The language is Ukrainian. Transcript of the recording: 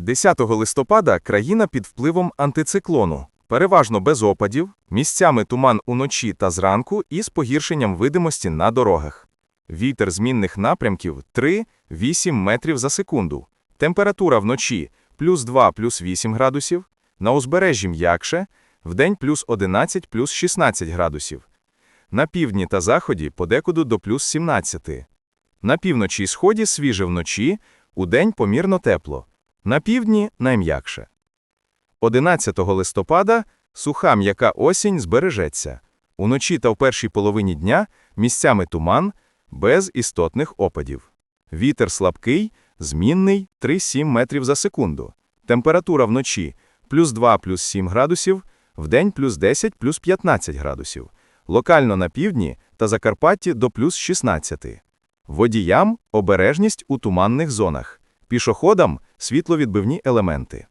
10 листопада країна під впливом антициклону. Переважно без опадів, місцями туман уночі та зранку і з погіршенням видимості на дорогах. Вітер змінних напрямків 3-8 метрів за секунду. Температура вночі плюс 2 плюс 8 градусів, на узбережжі м'якше, вдень плюс 11 плюс 16 градусів. На півдні та заході подекуди до плюс 17. На півночі й сході свіже вночі, удень помірно тепло. На півдні найм'якше. 11 листопада суха м'яка осінь збережеться. Уночі та в першій половині дня місцями туман, без істотних опадів. Вітер слабкий, змінний 3-7 метрів за секунду. Температура вночі плюс 2 плюс 7 градусів, вдень плюс 10 плюс 15 градусів. Локально на півдні та Закарпатті до плюс 16. Водіям – обережність у туманних зонах. Пішоходам – світловідбивні елементи.